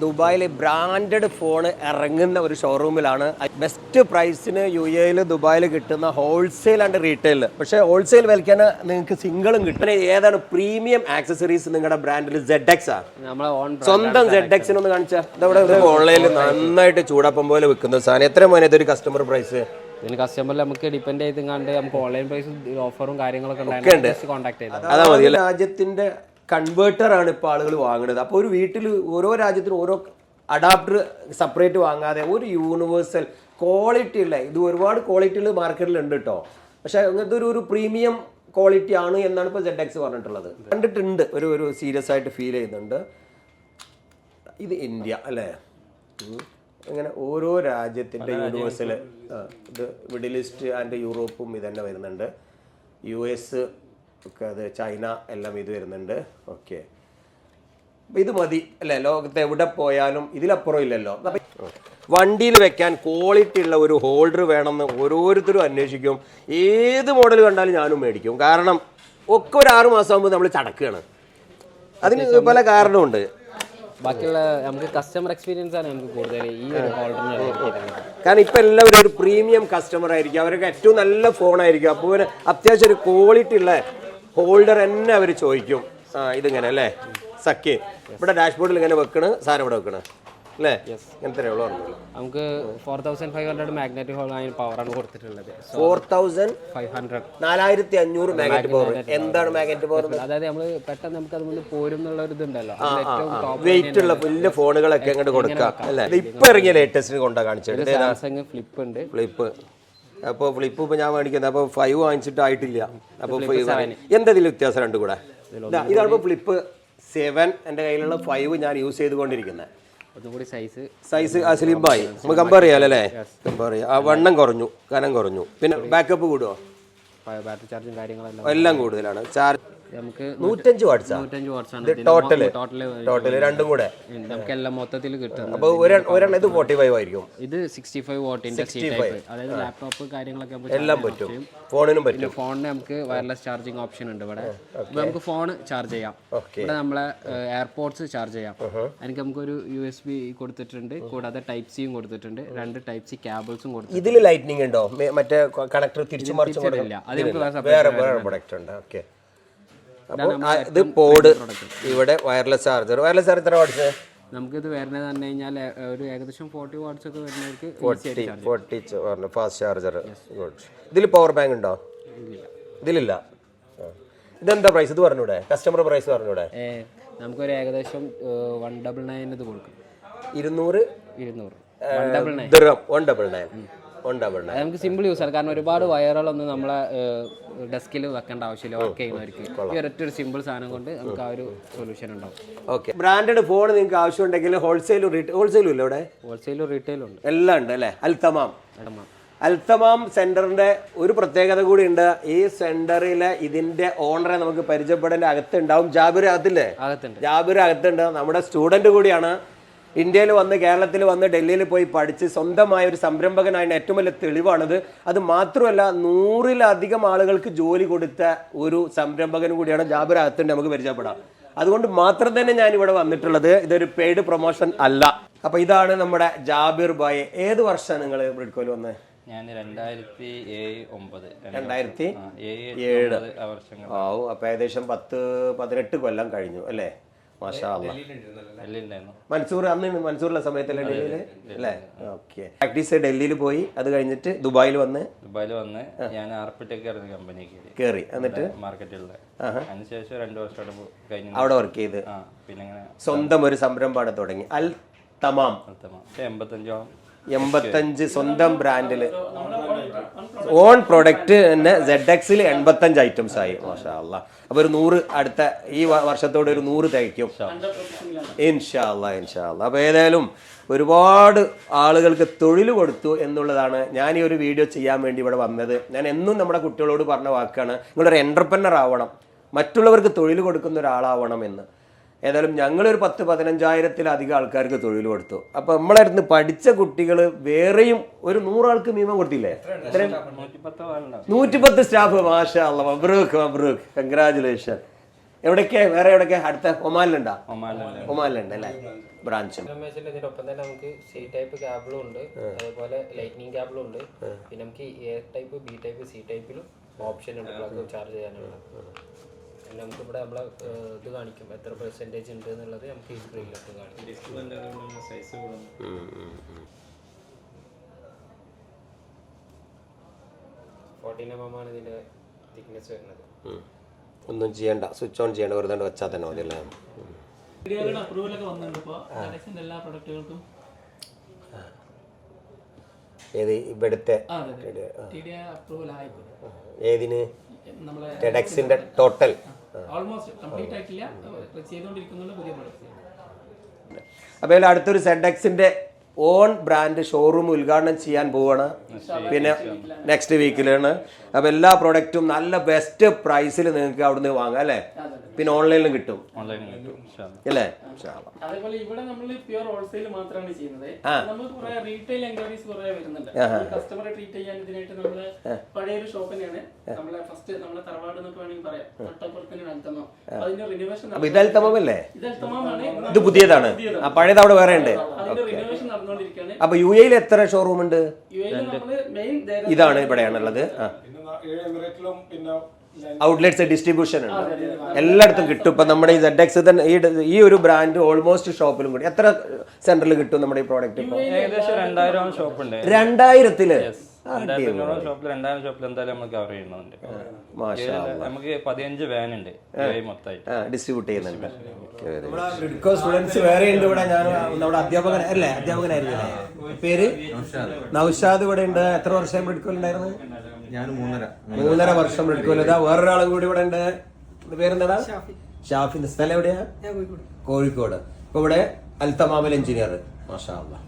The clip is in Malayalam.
ദുബായിൽ ബ്രാൻഡഡ് ഫോൺ ഇറങ്ങുന്ന ഒരു ഷോറൂമിലാണ് ബെസ്റ്റ് പ്രൈസിന് യു എയിൽ ദുബായിൽ കിട്ടുന്ന ഹോൾസെയിൽ ആൻഡ് റീറ്റെയിൽ പക്ഷേ ഹോൾസെയിൽ വിലയ്ക്കാൻ നിങ്ങൾക്ക് സിംഗിളും കിട്ടും. പിന്നെ ഏതാണ് പ്രീമിയം ആക്സസറീസ് നിങ്ങളുടെ ബ്രാൻഡിൽ സെഡ് എക്സ് ആ? നമ്മളെ ഓൺ സ്വന്തം സെഡ് എക്സിനൊന്ന് കാണിച്ചാൽ ഇതവിടെ ഓൺലൈനിൽ നന്നായിട്ട് ചൂടാപ്പം പോലെ വിൽക്കുന്ന സാധനം. എത്ര മോനെ ഇതൊരു കസ്റ്റമർ പ്രൈസ് ഇതിന് കസ്റ്റമറിൽ നമുക്ക് ഡിപ്പെൻഡ് ചെയ്ത് കണ്ട് നമുക്ക് ഓൺലൈൻ പ്രൈസ് ഓഫറും കാര്യങ്ങളൊക്കെ ഉണ്ട്. ഉണ്ടായിരുന്നു കോൺടാക്ട് ചെയ്താൽ രാജ്യത്തിന്റെ കൺവേർട്ടർ ആണ് ഇപ്പോൾ ആളുകൾ വാങ്ങുന്നത് അപ്പോൾ ഒരു വീട്ടിൽ ഓരോ രാജ്യത്തിനും ഓരോ അഡാപ്റ്റർ സെപ്പറേറ്റ് വാങ്ങാതെ ഒരു യൂണിവേഴ്സൽ ക്വാളിറ്റി ഉള്ള ഇത് ഒരുപാട് ക്വാളിറ്റികൾ മാർക്കറ്റിൽ ഉണ്ട് കേട്ടോ പക്ഷേ അങ്ങനത്തെ ഒരു ഒരു പ്രീമിയം ക്വാളിറ്റി ആണ് എന്നാണ് ഇപ്പോൾ സെഡ് എക്സ് പറഞ്ഞിട്ടുള്ളത്. കണ്ടിട്ടുണ്ട് ഒരു ഒരു സീരിയസ് ആയിട്ട് ഫീൽ ചെയ്യുന്നുണ്ട്. ഇത് ഇന്ത്യ അല്ലേ? അങ്ങനെ ഓരോ രാജ്യത്തിന്റെ യൂണിവേഴ്സൽ ഇത് മിഡിൽ ഈസ്റ്റ് ആൻഡ് യൂറോപ്പും ഇത് തന്നെ വരുന്നുണ്ട്. യു എസ് അത് ചൈന എല്ലാം ഇത് വരുന്നുണ്ട്. ഓക്കെ. ഇത് മതി. അല്ലേ ലോകത്ത് എവിടെ പോയാലും ഇതിലപ്പുറം ഇല്ലല്ലോ. വണ്ടിയിൽ വെക്കാൻ ക്വാളിറ്റി ഉള്ള ഒരു ഹോൾഡർ വേണമെന്ന് ഓരോരുത്തരും അന്വേഷിക്കും. ഏത് മോഡൽ കണ്ടാലും ഞാനും മേടിക്കും. കാരണം ഒക്കെ ഒരു ആറ് മാസം ആകുമ്പോൾ നമ്മൾ ചടക്കുകയാണ് അതിന് പല കാരണമുണ്ട്. ബാക്കിയുള്ള നമുക്ക് കസ്റ്റമർ എക്സ്പീരിയൻസ് ആണ് നമുക്ക് കൂടുതൽ ഈ ഒരു ഹോൾഡറിന് കാരണം ഇപ്പം എല്ലാവരും ഒരു പ്രീമിയം കസ്റ്റമർ ആയിരിക്കും. അവർക്ക് ഏറ്റവും നല്ല ഫോണായിരിക്കും അപ്പോൾ അത്യാവശ്യം ഒരു ക്വാളിറ്റി ഉള്ള ഹോൾഡർ തന്നെ അവർ ചോദിക്കും. ആ ഇതിങ്ങനെ അല്ലേ? സഖ്യ. ഇവിടെ ഡാഷ്ബോർഡിൽ ഇങ്ങനെ വെക്കണ് സാധനം ഇവിടെ വെക്കണ്. അല്ലേ? ഇങ്ങനത്തെ ഉള്ളൂ നമുക്ക് four thousand five hundred magnetic hold പവറാണ് കൊടുത്തിട്ടുള്ളത്. ഫോർ തൗസൻഡ് ഫൈവ് ഹൺഡ്രഡ് നാലായിരത്തി അഞ്ഞൂറ് മാഗ്നറ്റ് പവർ എന്താണ് മാഗ്നറ്റ് പവർ അതായത് നമ്മൾ പെട്ടെന്ന് നമുക്ക് അതുകൊണ്ട് പോരും എന്നുള്ള ഒരു ഇതുണ്ടല്ലോ. വെയിറ്റ് ഉള്ള വലിയ ഫോണുകളൊക്കെ അങ്ങോട്ട് കൊടുക്കാം. അല്ലേ? ഇപ്പൊ ഇറങ്ങിയ ലേറ്റസ്റ്റിന് കൊണ്ടാ കാണിച്ചത്. സാംസങ് ഫ്ലിപ്പ് ഉണ്ട്. ഫ്ലിപ്പ് അപ്പോൾ ഫ്ലിപ്പ് ഇപ്പൊ ഞാൻ മേടിക്കുന്നത് അപ്പോൾ ഫൈവ് വാങ്ങിച്ചിട്ട് ആയിട്ടില്ല അപ്പോൾ എന്തെങ്കിലും വ്യത്യാസം രണ്ടും കൂടെ? ഇതാ, ഇതാണ് ഫ്ലിപ്പ് സെവൻ എന്റെ കയ്യിലുള്ള ഫൈവ് ഞാൻ യൂസ് ചെയ്തുകൊണ്ടിരിക്കുന്നത്. സൈസ് സൈസ് സ്ലിമ്പായി നമുക്ക് കമ്പയർ ചെയ്യാലോ അല്ലേ കമ്പയർ ചെയ്യാം. ആ വണ്ണം കുറഞ്ഞു കനം കുറഞ്ഞു. പിന്നെ ബാക്കപ്പ് കൂടുമോ ബാറ്ററി ചാർജും കാര്യങ്ങളെല്ലാം എല്ലാം കൂടുതലാണ്. ചാർജ് നമുക്ക് നൂറ്റഞ്ച് വാട്സ്? നൂറ്റഞ്ച് വാട്ട്സ് ആണ് ഇത് ടോട്ടൽ ടോട്ടൽ ടോട്ടൽ രണ്ടും കൂടെ. നമുക്ക് എല്ലാം മൊത്തത്തിൽ കിട്ടും അപ്പോൾ ഒരെണ്ണം ഇത് ഫോർട്ടി ഫൈവ് ആയിരിക്കും. ഇത് സിക്സ്റ്റി ഫൈവ് വാട്ടിന്റെ അതായത് ലാപ്ടോപ്പ് കാര്യങ്ങളൊക്കെ എല്ലാം പറ്റും. ഫോണിനും പറ്റും. ഫോണിന് നമുക്ക് വയർലെസ് ചാർജിങ് ഓപ്ഷൻ ഉണ്ട് ഇവിടെ. നമുക്ക് ഫോൺ ചാർജ് ചെയ്യാം. ഇവിടെ നമ്മളെ എയർപോർട്സ് ചാർജ് ചെയ്യാം. എനിക്ക് നമുക്കൊരു യു എസ് ബി കൊടുത്തിട്ടുണ്ട്. കൂടാതെ ടൈപ്പ് സിയും കൊടുത്തിട്ടുണ്ട്. രണ്ട് ടൈപ്പ് സി കേബിൾസും കൊടുത്തിട്ടുണ്ട്. ഇതിൽ ലൈറ്റ്നിങ് ഉണ്ടോ? മറ്റേ കണക്ടർ തിരിച്ചു മറിച്ചു അത് വേറെ വേറെ പ്രൊഡക്റ്റ് ഉണ്ട്. ഓക്കെ അപ്പോൾ ഇത് പോഡ് ഇവിടെ വയർലെസ് ചാർജർ വയർലെസ് ചാർജർ എത്ര വാട്ട്സ് നമുക്കിത് വരുന്നത് പറഞ്ഞു കഴിഞ്ഞാൽ ഒരു ഏകദേശം ഫോർട്ടി വാട്ട്സ് ഒക്കെ വരുന്നവർക്ക് forty forty fast charger good ഇതിൽ പവർ ബാങ്ക് ഉണ്ടോ? ഇതിലില്ല. ഇതെന്താ പ്രൈസ് ഇത് പറഞ്ഞൂടെ? കസ്റ്റമർ പ്രൈസ് പറഞ്ഞൂടെ? നമുക്ക് നമുക്കൊരു ഏകദേശം വൺ ഡബിൾ നയൻ ഇത് കൊടുക്കും. ഇരുന്നൂറ്? ഇരുന്നൂറ്. One double nine one double nine നമുക്ക് സിമ്പിൾ യൂസ് ആണ്. കാരണം ഒരുപാട് വയറുകളൊന്നും നമ്മളെ ഡെസ്കിൽ വെക്കേണ്ട ആവശ്യമില്ല. വർക്ക് ചെയ്യുന്നവർക്ക്. ഈ ഒരൊറ്റ ഒരു സിമ്പിൾ സാധനം കൊണ്ട് നമുക്ക് ആ ഒരു സൊല്യൂഷൻ ഉണ്ടാവും. ഓക്കെ ബ്രാൻഡഡ് ഫോൺ നിങ്ങൾക്ക് ആവശ്യം ആവശ്യമുണ്ടെങ്കിൽ ഹോൾസെയിലും ഹോൾസെയിലും ഇല്ല ഇവിടെ ഹോൾസെയിലും റീറ്റെയിലും ഉണ്ട്. എല്ലാം ഉണ്ട് അല്ലേ? അൽത്തമാം. അൽത്തമാം. സെന്ററിന്റെ ഒരു പ്രത്യേകത കൂടി ഉണ്ട്. ഈ സെന്ററിലെ ഇതിന്റെ ഓണറെ നമുക്ക് പരിചയപ്പെടേണ്ട അകത്തുണ്ടാവും. ജാബിർ അകത്തില്ലേ? ജാബിർ അകത്തുണ്ട്. നമ്മുടെ സ്റ്റുഡന്റ് കൂടിയാണ്. ഇന്ത്യയിൽ വന്ന് കേരളത്തിൽ വന്ന് ഡൽഹിയിൽ പോയി പഠിച്ച് സ്വന്തമായ ഒരു സംരംഭകനായതിന് ഏറ്റവും വലിയ തെളിവാണത്. അത് മാത്രമല്ല നൂറിലധികം ആളുകൾക്ക് ജോലി കൊടുത്ത ഒരു സംരംഭകനും കൂടിയാണ് ജാബിർ അകത്തുണ്ട് നമുക്ക് പരിചയപ്പെടാം. അതുകൊണ്ട് മാത്രം തന്നെ ഞാൻ ഇവിടെ വന്നിട്ടുള്ളത് ഇതൊരു പെയ്ഡ് പ്രൊമോഷൻ അല്ല. അപ്പൊ ഇതാണ് നമ്മുടെ ജാബിർ ബായ് ഏത് വർഷമാണ് നിങ്ങൾ ബ്രിഡ്കോയിൽ വന്നത്? ഞാൻ രണ്ടായിരത്തി ഏഴ് ഒമ്പത്. രണ്ടായിരത്തി ഏഴ് വർഷങ്ങൾ ആവും അപ്പൊ ഏകദേശം പത്ത് പതിനെട്ട് കൊല്ലം കഴിഞ്ഞു അല്ലേ? മൻസൂർ അന്ന് മൻസൂറിലെ സമയത്തല്ലേ ഡൽഹിയിൽ അല്ലേ? ഓക്കെ. പ്രാക്ടീസ് ഡൽഹിയിൽ പോയി അത് കഴിഞ്ഞിട്ട് ദുബായിൽ വന്ന്? ദുബായിൽ വന്ന് ഞാൻ ആർപ്പിടെക് ആയിരുന്നു കമ്പനി കയറി. എന്നിട്ട്? മാർക്കറ്റിലുള്ള. അതിനുശേഷം രണ്ടു വർഷം അവിടെ കഴിഞ്ഞു അവിടെ വർക്ക് ചെയ്ത്. പിന്നെ സ്വന്തം ഒരു സംരംഭമാണ് തുടങ്ങി. അൽ തമാം. എൺപത്തഞ്ചോ എൺപത്തഞ്ചോളം എൺപത്തഞ്ച് സ്വന്തം ബ്രാൻഡിൽ ഓൺ പ്രൊഡക്റ്റ് തന്നെ സെഡ് എക്സിൽ എൺപത്തഞ്ച് ഐറ്റംസ് ആയി. മാഷാ അല്ലാ അപ്പൊ ഒരു നൂറ് അടുത്ത ഈ വർഷത്തോടെ ഒരു നൂറ് ഇൻഷാ ഇൻഷാല്ല ഇൻഷാ അല്ലാ അപ്പൊ ഏതായാലും ഒരുപാട് ആളുകൾക്ക് തൊഴിൽ കൊടുത്തു എന്നുള്ളതാണ് ഞാൻ ഈ ഒരു വീഡിയോ ചെയ്യാൻ വേണ്ടി ഇവിടെ വന്നത്. ഞാൻ എന്നും നമ്മുടെ കുട്ടികളോട് പറഞ്ഞ വാക്കാണ് നിങ്ങളൊരു എന്റർപ്രനർ ആവണം. മറ്റുള്ളവർക്ക് തൊഴിൽ കൊടുക്കുന്ന ഒരാളാവണം എന്ന്. ഏതായാലും ഞങ്ങളൊരു പത്ത് പതിനഞ്ചായിരത്തിലധികം ആൾക്കാർക്ക് തൊഴിൽ കൊടുത്തു. അപ്പൊ നമ്മളായിരുന്നു പഠിച്ച കുട്ടികൾ വേറെയും ഒരു നൂറാൾക്ക് മിനിമം കൊടുത്തില്ലേ? നൂറ്റിപ്പത്തോ സ്റ്റാഫ്. മാഷാ അല്ല മബ്രൂഖ് മബ്രൂഖ് കൺഗ്രാചുലേഷൻ എവിടൊക്കെ? വേറെ എവിടൊക്കെ? അടുത്ത ഒമാനിലുണ്ടോ? ഒമാനിലുണ്ട്. ഒമാനിലുണ്ട് അല്ലേ? ബ്രാഞ്ച്. വെച്ചാൽ ഇതിനൊപ്പം തന്നെ നമുക്ക് സി ടൈപ്പ് ക്യാബിളും ഉണ്ട്. അതേപോലെ ലൈറ്റ്നിങ് ക്യാബിളും ഉണ്ട്. പിന്നെ നമുക്ക് A type B type C ടൈപ്പിലും option ഉണ്ട്. ചാർജ് ചെയ്യാനുള്ള. പിന്നെ നമുക്ക് ഇവിടെ നമ്മളെ ഇത് കാണിക്കും. എത്ര പെർസെന്റേജ് ഉണ്ട് എന്നുള്ളത് നമുക്ക് ഈ സ്ക്രീനിലൊക്കെ കാണിക്കും. സൈസ് ഫോർട്ടീൻ എം എം ആണ് ഇതിന്റെ തിക്നെസ് വരുന്നത്. ഒന്നും ചെയ്യണ്ട. സ്വിച്ച് ഓൺ ചെയ്യണ്ട. വെറുതെ വെച്ചാൽ തന്നെ മതി അല്ലേ അപ്രൂവലൊക്കെ വന്നിട്ടുണ്ട്. ഇപ്പോൾ എല്ലാ പ്രൊഡക്റ്റുകൾക്കും ഏത്? ഇവിടുത്തെ ഏതിന്? നമ്മളെ ടെഡക്സിന്റെ ടോട്ടൽ ഓൾമോസ്റ്റ് കംപ്ലീറ്റ് ആയിട്ടില്ല. പുതിയ അപ്പോൾ അടുത്തൊരു സെൻഡെക്സിന്റെ ഓൺ ബ്രാൻഡ് ഷോറൂം ഉദ്ഘാടനം ചെയ്യാൻ പോവാണ്. പിന്നെ നെക്സ്റ്റ് വീക്കിലാണ് അപ്പോൾ എല്ലാ പ്രൊഡക്റ്റും നല്ല ബെസ്റ്റ് പ്രൈസിൽ നിങ്ങൾക്ക് അവിടുന്ന് വാങ്ങാം അല്ലേ? പിന്നെ ഓൺലൈനിലും കിട്ടും. ഓൺലൈനിൽ കിട്ടും ഇൻഷാ അല്ലാ. അല്ലേ? ഇൻഷാ അല്ലാ. അതേപോലെ ഇവിടെ നമ്മൾ പ്യുവർ ഹോൾസെയിൽ മാത്രമാണ് ചെയ്യുന്നത്. നമ്മൾ കുറെ റീറ്റെയിൽ എൻക്വയറീസ് കുറെ വരുന്നുണ്ട്. കസ്റ്റമറെ ട്രീറ്റ് ചെയ്യാൻ ഇതിനായിട്ട് നമ്മൾ പഴയൊരു ഷോപ്പ് തന്നെയാണ്. നമ്മളെ ഫസ്റ്റ് നമ്മളെ തറവാട് എന്നൊക്കെ വേണമെങ്കിൽ പറയാം. തൊട്ടപ്പുറത്ത് തന്നെയാണ് അൽത്തമ അതിന്റെ റിനോവേഷൻ അപ്പോൾ ഇത് അൽത്തമല്ലേ ഇത് ഇത് പുതിയതാണ്. പഴയത് അവിടെ വേറെ ഉണ്ട് അതിന്റെ റിനോവേഷൻ നടന്നുകൊണ്ടിരിക്കുകയാണ്. അപ്പോൾ യു എയിൽ എത്ര ഷോറൂം ഉണ്ട്? യു എയിൽ ഇതാണ് ഇവിടെയാണുള്ളത്. ആ. പിന്നെ ന- എമിറേറ്റിലും പിന്നെ ഔട്ട്ലെറ്റ്സ് ഡിസ്ട്രിബ്യൂഷൻ ഉണ്ട്. എല്ലായിടത്തും കിട്ടും. ഇപ്പം നമ്മുടെ ഈ സെഡ് എക്സ് തന്നെ ഈ ഈ ഒരു ബ്രാൻഡ് ഓൾമോസ്റ്റ് ഷോപ്പിലും കൂടി. എത്ര സെന്ററിൽ കിട്ടും നമ്മുടെ ഈ പ്രോഡക്റ്റ് ഇപ്പോൾ രണ്ടായിരത്തിൽ? രണ്ടായിരത്തി ഷോപ്പിൽ രണ്ടായിരം ഷോപ്പിൽ എന്തായാലും നമ്മൾ കവർ ചെയ്യുന്നുണ്ട്. മാഷാ നമുക്ക് പതിനഞ്ച് വാൻ ഉണ്ട് മൊത്തമായിട്ട്. ഡിസ്ട്രിബ്യൂട്ട് ചെയ്യുന്നുണ്ട്. സ്റ്റുഡൻസ് വേറെ ഉണ്ട് ഇവിടെ. ഞാൻ നമ്മുടെ അധ്യാപകൻ അല്ലേ? അധ്യാപകനായിരുന്നു പേര്? നൗഷാദ്. ഇവിടെ ഉണ്ട്. എത്ര വർഷം ഉണ്ടായിരുന്നു? ഞാൻ മൂന്നര. മൂന്നര വർഷം എടുക്കുമല്ലോ ഇതാ വേറൊരാളും കൂടി ഇവിടെ ഉണ്ട്. പേരെന്താടാ? പേരെന്താ ഷാഫി. സ്ഥലം എവിടെയാ? കോഴിക്കോട്. ഇപ്പൊ ഇവിടെ അൽത്തമാമൽ എഞ്ചിനീയർ. മാഷാ അല്ലാ